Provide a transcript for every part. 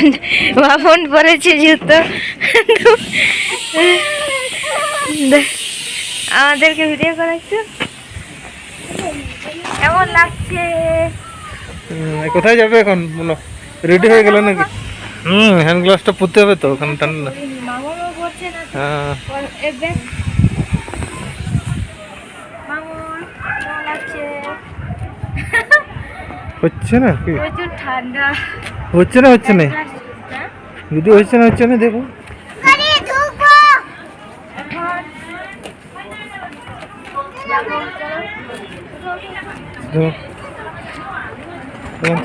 বাপন বাপন পরেছে জুতো। আমাদেরকে ভিডিও করা একটু। কেমন লাগছে? কোথায় যাবে এখন? বলো। রেডি হয়ে গেল নাকি? হুম হ্যান্ড গ্লাভসটা পরতে হবে তো ওখানে ঠান্ডা না। হ্যাঁ। কেমন লাগছে? হচ্ছে না ঠান্ডা। হচ্ছে না হচ্ছে না। হ্যাঁ? যদি হচ্ছে না হচ্ছে না দেখো এখন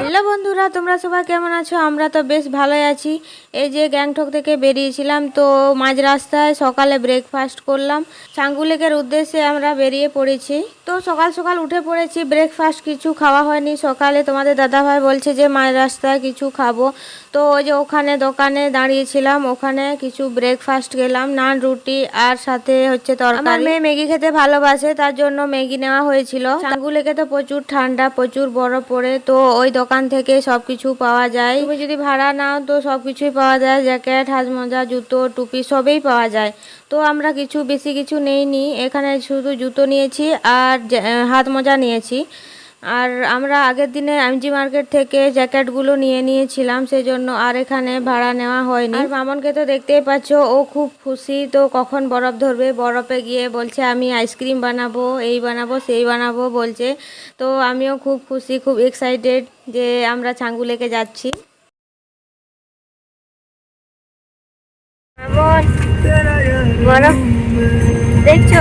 হ্যালো বন্ধুরা, তোমরা সবাই কেমন আছো? আমরা তো বেশ ভালোই আছি। এই যে গ্যাংটক থেকে বেরিয়েছিলাম, তো মাঝ রাস্তায় সকালে ব্রেকফাস্ট করলাম। চাঙ্গুলেকের উদ্দেশ্যে আমরা বেরিয়ে পড়েছি। তো সকাল সকাল উঠে পড়েছি ব্রেকফাস্ট কিছু খাওয়া হয়নি। সকালে তোমাদের দাদাভাই বলছে যে, মাঝ রাস্তায় কিছু খাব। তো ওই যে ওখানে দোকানে দাঁড়িয়েছিলাম ওখানে কিছু ব্রেকফাস্ট গেলাম নান রুটি আর সাথে হচ্ছে তরকারি। আমার মেয়ে ম্যাগি খেতে ভালোবাসে তার জন্য ম্যাগি নেওয়া হয়েছিল। চাঙ্গুলেকে তো প্রচুর ঠান্ডা প্রচুর বরফ পড়ে তো ওই দোকান থেকে সবকিছু পাওয়া যায়। তুমি যদি ভাড়া নাও তো সবকিছুই পাওয়া যায় জ্যাকেট হাজমোজা জুতো টুপি সবই পাওয়া যায়। তো আমরা কিছু বেশি কিছু নেইনি এখানে শুধু জুতো নিয়েছি আর হাত মোজা নিয়েছি। আর আমরা আগের দিনে এমজি মার্কেট থেকে জ্যাকেটগুলো নিয়ে নিয়েছিলাম সেই জন্য আর এখানে ভাড়া নেওয়া হয়নি। আর মামনকে তো দেখতেই পাচ্ছ, ও খুব খুশি, তো কখন বরফ ধরবে? বরফে গিয়ে বলছে, আমি আইসক্রিম বানাবো, এই বানাবো, সেই বানাবো, বলছে। তো আমিও খুব খুশি, খুব এক্সাইটেড যে আমরা ছাঙ্গুলেকে যাচ্ছি। মামন দেখছ?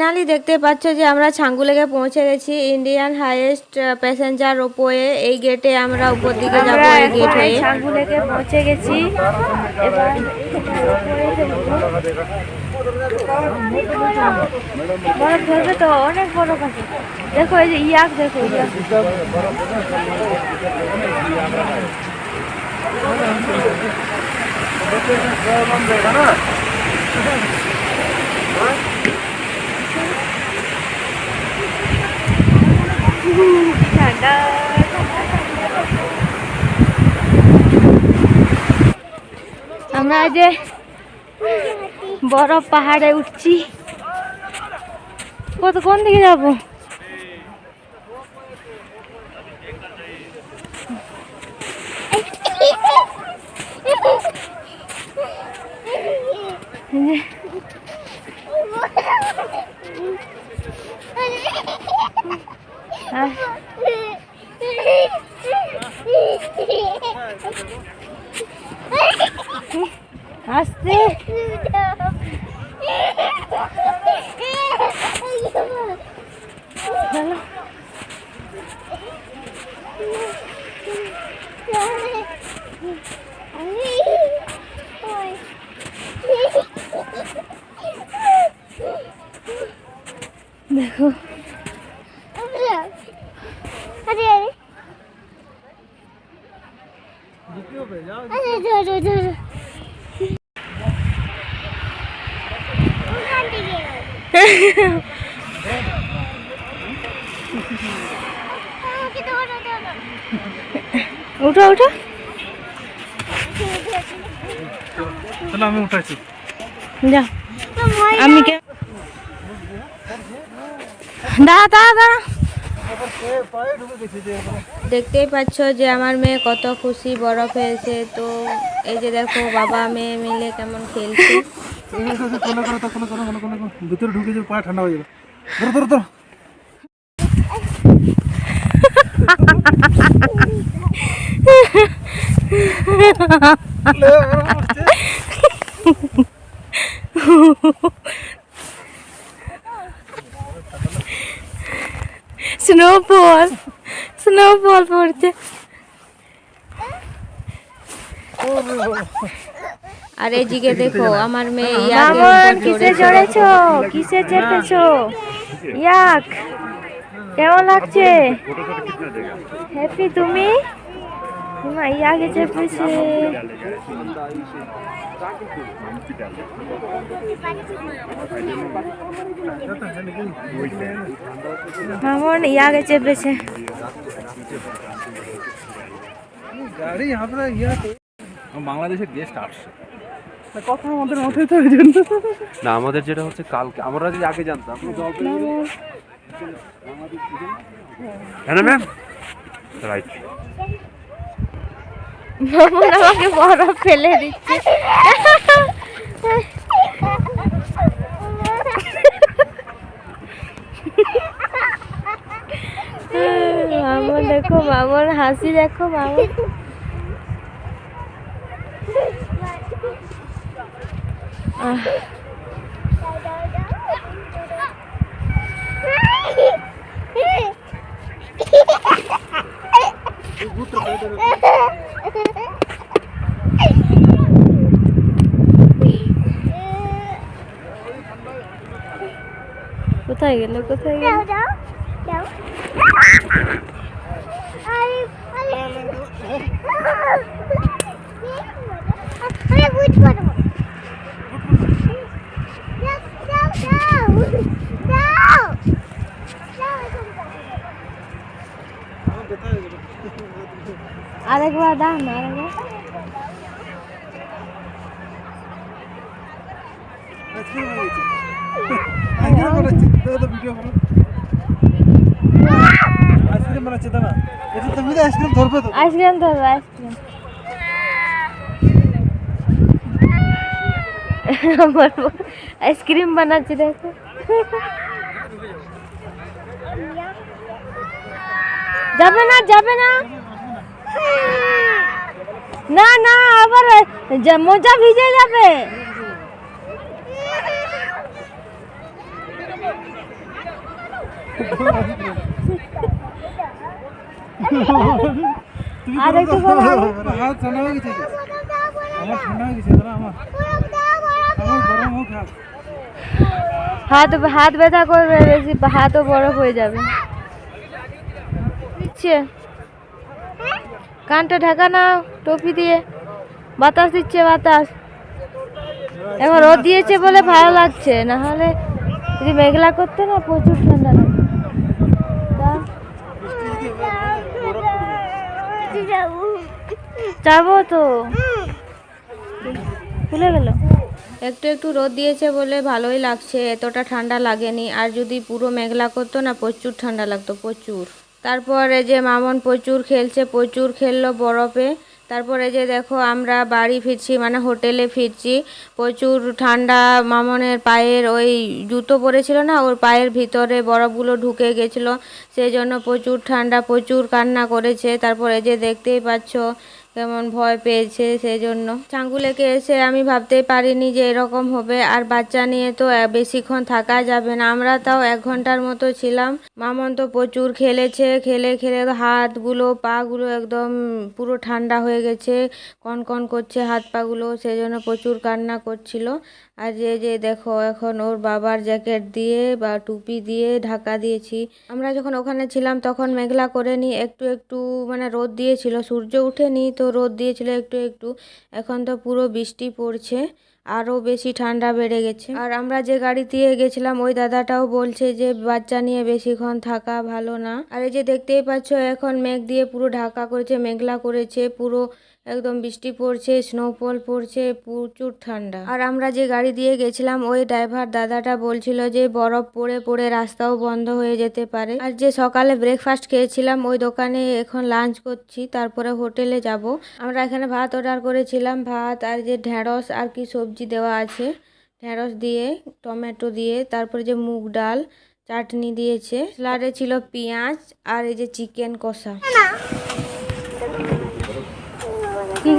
ফাইনালি দেখতে পাচ্ছ যে আমরা ছাঙ্গুলেকে পৌঁছে গেছি। ইন্ডিয়ান হাইয়েস্ট প্যাসেঞ্জার রোপওয়ে এই গেটে আমরা উপর দিকে যাব এই গেট হয়ে ছাঙ্গুলেকে পৌঁছে গেছি। এবার বরফ ধরবে তো অনেক বরফ আছে। দেখো এই যে ইয়াক দেখো ইয়াক। আমরা যে বরফ পাহাড়ে উঠছি। কত কোন দিকে যাব? যাব আসতে চলো উঠো উঠো। চলো আমি উঠাচ্ছি যা। আমি কে দাঁড়া দাঁড়া দাঁড়া। দেখতেই পাচ্ছ যে আমার মেয়ে কত খুশি বরফে এসে। তো এই যে দেখো বাবা মেয়ে মিলে কেমন খেলছে। কোনো কোনো কোনো ভিতরে ঢুকে যাবে পা ঠান্ডা হয়ে যাবে ধরো ধরো স্নোফল স্নোফল পড়ছে আর এদিকে দেখো আমার মেয়ে মামন কিসে। কিসে চেপেছো? ইয়াক কেমন লাগছে? হ্যাপি তুমি? ইয়াকে চেপেছে। মামন ইয়াকে চেপেছে। গাড়ি আমরা বাংলাদেশের গেস্ট আসছে। কথা আমাদের মাথায় তো ওই জন্য। না আমাদের যেটা হচ্ছে কালকে আমরা যদি আগে জানতাম। হ্যাঁ না ম্যাম রাইট মামন আমাকে বরফ ফেলে দিচ্ছে। মামন দেখো মামন হাসি দেখো মামন কোথায় গেল কোথায় গেল? আরেকবার না আরেকবার। আইসক্রিম তো আইসক্রিম ধরবে তো আইসক্রিম ধরো আইসক্রিম আমার আইসক্রিম বানাচ্ছি দেখো যাবে না যাবে না না না আবার মোজা ভিজে যাবে আর একটু হয়ে আমার ঠান্ডা হয়ে গেছে আমার হাত হাত ব্যথা করবে বেশি, হাতও বরফ হয়ে যাবে। দিচ্ছে। কানটা ঢাকা নাও, টপি দিয়ে। বাতাস দিচ্ছে বাতাস। এখন রোদ দিয়েছে বলে ভালো লাগছে, না হলে যদি মেঘলা করতে না প্রচুর ঠান্ডা লাগে। যাব তো। খুলে গেল। একটু একটু রোদ দিয়েছে বলে ভালোই লাগছে, এতটা ঠান্ডা লাগেনি। আর যদি পুরো মেঘলা করতো না, প্রচুর ঠান্ডা লাগতো, প্রচুর। তারপরে যে মামন প্রচুর খেলছে, প্রচুর খেললো বরফে। তারপরে যে দেখো আমরা বাড়ি ফিরছি মানে হোটেলে ফিরছি। প্রচুর ঠান্ডা, মামনের পায়ের ওই জুতো পরেছিল না, ওর পায়ের ভিতরে বরফগুলো ঢুকে গেছিল। সেই জন্য প্রচুর ঠান্ডা, প্রচুর কান্না করেছে। তারপরে যে দেখতেই পাচ্ছ কেমন ভয় পেয়েছে সেই জন্য চাঙ্গুলেকে এসে আমি ভাবতেই পারিনি যে এরকম হবে, আর বাচ্চা নিয়ে তো বেশিক্ষণ থাকা যাবে না। আমরা তাও এক ঘণ্টার মতো ছিলাম। মামন তো প্রচুর খেলেছে, খেলে খেলে হাতগুলো, পাগুলো একদম পুরো ঠান্ডা হয়ে গেছে, কনকন করছে হাত পাগুলো সেই জন্য প্রচুর কান্না করছিল। আর যে যে দেখো, এখন ওর বাবার জ্যাকেট দিয়ে বা টুপি দিয়ে ঢাকা দিয়েছি। আমরা যখন ওখানে ছিলাম তখন মেঘলা করে নি একটু একটু মানে রোদ দিয়েছিল। সূর্য উঠেনি তো রোদ দিয়েছিল একটু একটু। এখন তো পুরো বৃষ্টি পড়ছে আরও বেশি ঠান্ডা বেড়ে গেছে। আর আমরা যে গাড়ি দিয়ে গেছিলাম, ওই দাদাটাও বলছে যে, বাচ্চা নিয়ে বেশিক্ষণ থাকা ভালো না। আর এই যে দেখতেই পাচ্ছ, এখন মেঘ দিয়ে পুরো ঢাকা করেছে, মেঘলা করেছে, পুরো একদম বৃষ্টি পড়ছে স্নোফল পড়ছে, প্রচুর ঠান্ডা। আর আমরা যে গাড়ি দিয়ে গেছিলাম, ওই ড্রাইভার দাদাটা বলছিল যে বরফ পড়ে পড়ে রাস্তাও বন্ধ হয়ে যেতে পারে। আর যে সকালে ব্রেকফাস্ট খেয়েছিলাম, ওই দোকানে এখন লাঞ্চ করছি, তারপরে হোটেলে যাব। আমরা এখানে ভাত অর্ডার করেছিলাম, ভাত আর যে ঢ্যাঁড়স আর কি সবজি দেওয়া আছে। ঢ্যাঁড়স দিয়ে, টমেটো দিয়ে, তারপরে যে মুগ ডাল, চাটনি দিয়েছে। স্যালাডে ছিল পেঁয়াজ আর এই যে চিকেন কষা।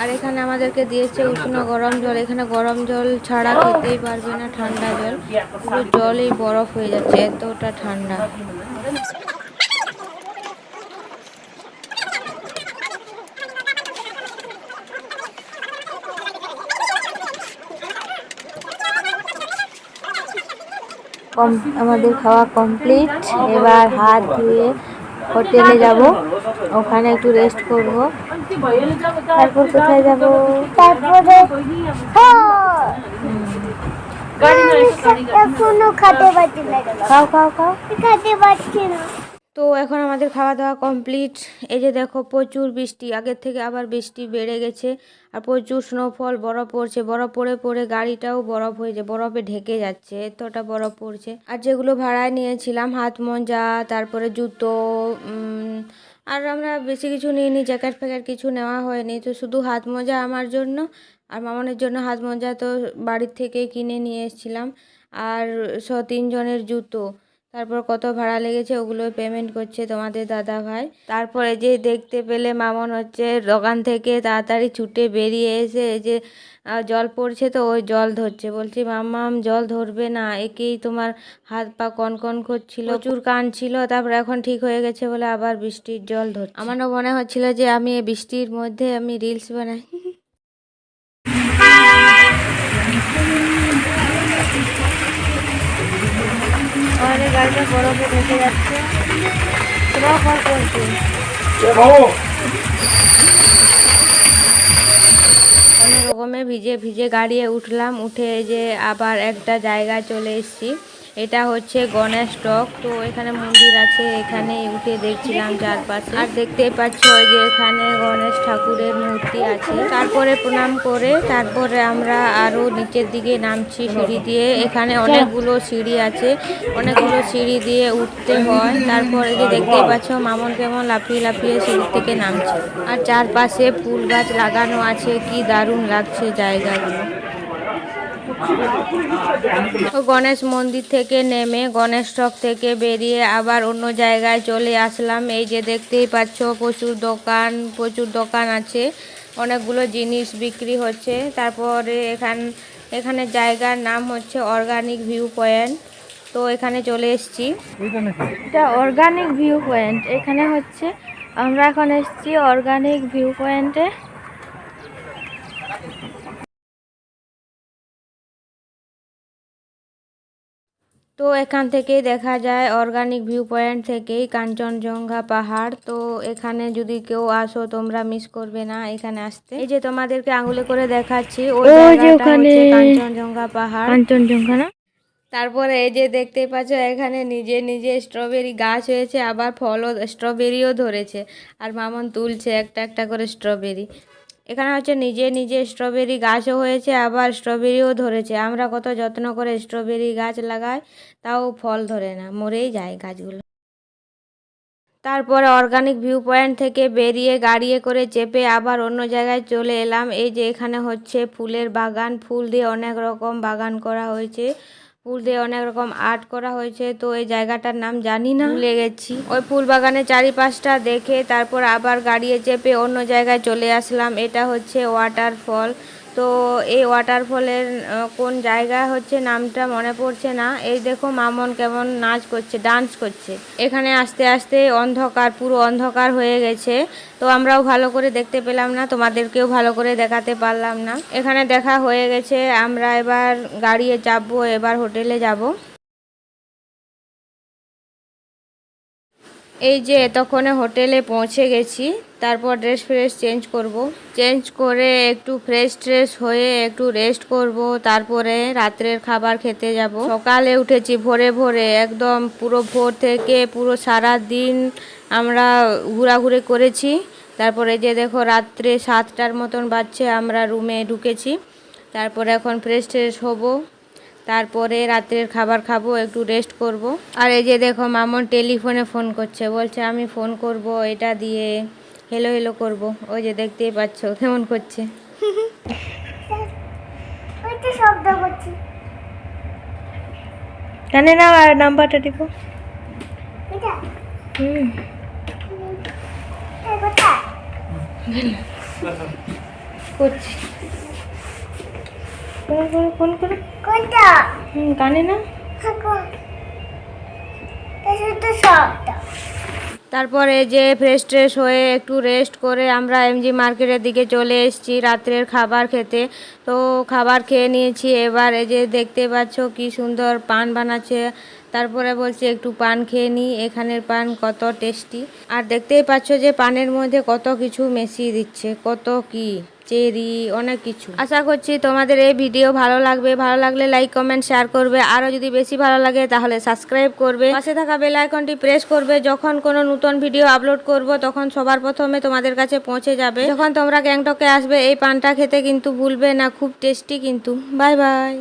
আর এখানে আমাদেরকে দিয়েছে উষ্ণ গরম জল। এখানে গরম জল ছাড়া খেতেই পারবে না ঠান্ডা জল। পুরো জলই বরফ হয়ে যাচ্ছে, এতটা ঠান্ডা। কম, আমাদের খাওয়া কমপ্লিট। এবার হাত ধুয়ে হোটেলে যাব। ওখানে একটু রেস্ট করব। তারপর কোথায় যাব? তারপরে এখনও খেতে পারছি না খাও খাও খাও। খেতে পারছি না। তো এখন আমাদের খাওয়া দাওয়া কমপ্লিট এই যে দেখো প্রচুর বৃষ্টি। আগের থেকে আবার বৃষ্টি বেড়ে গেছে আর প্রচুর স্নোফল বরফ পড়ছে। বরফ পড়ে পড়ে গাড়িটাও বরফ হয়ে যায় বরফে ঢেকে যাচ্ছে এতটা বরফ পড়ছে। আর যেগুলো ভাড়ায় নিয়েছিলাম হাত মোজা তারপরে জুতো আর আমরা বেশি কিছু নিইনি, জ্যাকেট ফ্যাকেট কিছু নেওয়া হয়নি। তো শুধু হাত মোজা আমার জন্য আর মামনের জন্য হাত মোজা তো বাড়ির থেকে কিনে নিয়ে এসেছিলাম। আর স তিনজনের জুতো। তারপর কত ভাড়া লেগেছে ওগুলো পেমেন্ট করছে তোমাদের দাদা ভাই। তারপরে যে দেখতে পেলে মামন হচ্ছে, দোকান থেকে তাড়াতাড়ি ছুটে বেরিয়ে এসে যে জল পড়ছে তো ওই জল ধরছে। বলছি, মাম্মাম, জল ধরবে না। একেই তোমার হাত পা কন কন করছিল। প্রচুর কান ছিল, তারপর এখন ঠিক হয়ে গেছে বলে আবার বৃষ্টির জল ধরছে। আমারও মনে হচ্ছিল যে আমি বৃষ্টির মধ্যে আমি রিলস বানাই। গাড়িটা বরফে ঢেকে যাচ্ছে। কোনো রকমে ভিজে ভিজে গাড়িয়ে উঠলাম। উঠে যে আবার একটা জায়গায় চলে এসেছি। এটা হচ্ছে গণেশ টক। তো এখানে মন্দির আছে, এখানে উঠে দেখছিলাম চারপাশে। আর দেখতেই পাচ্ছ যে এখানে গণেশ ঠাকুরের মূর্তি আছে। তারপরে প্রণাম করে, তারপরে আমরা আরও নিচের দিকে নামছি সিঁড়ি দিয়ে। এখানে অনেকগুলো সিঁড়ি আছে, অনেকগুলো সিঁড়ি দিয়ে উঠতে হয়। তারপরে যে দেখতেই পাচ্ছ, মামন কেমন লাফিয়ে লাফিয়ে সিঁড়ি থেকে নামছে। আর চারপাশে ফুল গাছ লাগানো আছে, কি দারুণ লাগছে জায়গাগুলো। গণেশ মন্দির থেকে নেমে গণেশ টক থেকে বেরিয়ে আবার অন্য জায়গায় চলে আসলাম। এই যে দেখতেই পাচ্ছ, প্রচুর দোকান প্রচুর দোকান আছে। অনেকগুলো জিনিস বিক্রি হচ্ছে। তারপরে এখান, এখানে জায়গার নাম হচ্ছে অর্গানিক ভিউ পয়েন্ট। তো এখানে চলে এসছি। এটা অর্গানিক ভিউ পয়েন্ট। এখানে হচ্ছে, আমরা এখন এসেছি অর্গানিক ভিউ পয়েন্টে। তো এখান থেকেই দেখা যায় অর্গানিক ভিউ পয়েন্ট থেকেই কাঞ্চনজঙ্ঘা পাহাড়। তো এখানে যদি কেউ আসো তোমরা মিস করবে না এখানে আসতে। এই যে তোমাদেরকে আঙুলে করে দেখাচ্ছি ওই ওই জায়গাটা হচ্ছে কাঞ্চনজঙ্ঘা পাহাড়। কাঞ্চনজঙ্ঘা না? তারপরে এই যে দেখতে পাচ্ছ এখানে নিজে নিজে স্ট্রবেরি গাছ হয়েছে আবার ফলও স্ট্রবেরিও ধরেছে। আর মামন তুলছে একটা একটা করে স্ট্রবেরি এখানে হচ্ছে নিজে নিজে স্ট্রবেরি গাছও হয়েছে, আবার স্ট্রবেরিও ধরেছে। আমরা কত যত্ন করে স্ট্রবেরি গাছ লাগাই, তাও ফল ধরে না, মরেই যায় গাছগুলো। তারপরে অর্গানিক ভিউ পয়েন্ট থেকে বেরিয়ে গাড়িয়ে করে চেপে আবার অন্য জায়গায় চলে এলাম। এই যে এখানে হচ্ছে ফুলের বাগান, ফুল দিয়ে অনেক রকম বাগান করা হয়েছে। ফুল দিয়ে অনেক রকম আর্ট করা হয়েছে, তো এই জায়গাটার নাম জানি না। ভুলে গেছি। ওই ফুল বাগানের চারিপাশটা দেখে তারপর আবার গাড়িয়ে চেপে অন্য জায়গায় চলে আসলাম। এটা হচ্ছে ওয়াটারফল তো এই ওয়াটারফলের কোন জায়গা হচ্ছে নামটা মনে পড়ছে না। এই দেখো মামন কেমন নাচ করছে ডান্স করছে। এখানে আস্তে আস্তে অন্ধকার, পুরো অন্ধকার হয়ে গেছে। তো আমরাও ভালো করে দেখতে পেলাম না, তোমাদেরকেও ভালো করে দেখাতে পারলাম না। এখানে দেখা হয়ে গেছে, আমরা এবার গাড়িয়ে চাপবো এবার হোটেলে যাব। এই যে এতক্ষণে হোটেলে পৌঁছে গেছি। তারপর ড্রেস ফ্রেস চেঞ্জ করব। চেঞ্জ করে একটু ফ্রেশ ট্রেশ হয়ে একটু রেস্ট করব, তারপরে রাত্রের খাবার খেতে যাব। সকালে উঠেছি ভোরে ভোরে, একদম পুরো ভোর থেকে পুরো সারা দিন আমরা ঘোরাঘুরি করেছি। তারপরে যে দেখো রাত্রে সাতটার মতন বাজছে, আমরা রুমে ঢুকেছি। তারপরে এখন ফ্রেশ ট্রেশ হব, তারপরে রাত্রের খাবার খাব, একটু রেস্ট করব। আর এই যে দেখো মামন টেলিফোনে ফোন করছে, বলছে আমি ফোন করব এটা দিয়ে। হেলো হেলো করব। ওই যে দেখতেই পাচ্ছ কেমন করছে। শব্দ কানে না নাম্বারটা টিপো হুম। করছি। ফোন করে কোনটা? হুম কানে? না শব্দ। তারপরে যে ফ্রেশ ট্রেশ হয়ে একটু রেস্ট করে আমরা এমজি মার্কেটের দিকে চলে এসেছি রাত্রের খাবার খেতে। তো খাবার খেয়ে নিয়েছি, এবার এই যে দেখতে পাচ্ছ কি সুন্দর পান বানাচ্ছে। তারপরে বলছি একটু পান খেয়ে নিই, এখানের পান কত টেস্টি আর দেখতেই পাচ্ছ যে পানের মধ্যে কত কিছু মেশিয়ে দিচ্ছে, কত কি। চেরি, অনেক কিছু। আশা করছি তোমাদের এই ভিডিও ভালো লাগবে। ভালো লাগলে লাইক কমেন্ট শেয়ার করবে। আরও যদি বেশি ভালো লাগে তাহলে সাবস্ক্রাইব করবে। পাশে থাকা বেল আইকনটি প্রেস করবে। যখন কোনো নতুন ভিডিও আপলোড করব, তখন সবার প্রথমে তোমাদের কাছে পৌঁছে যাবে। যখন তোমরা গ্যাংটকে আসবে, এই পানটা খেতে কিন্তু ভুলবে না। খুব টেস্টি কিন্তু। Bye bye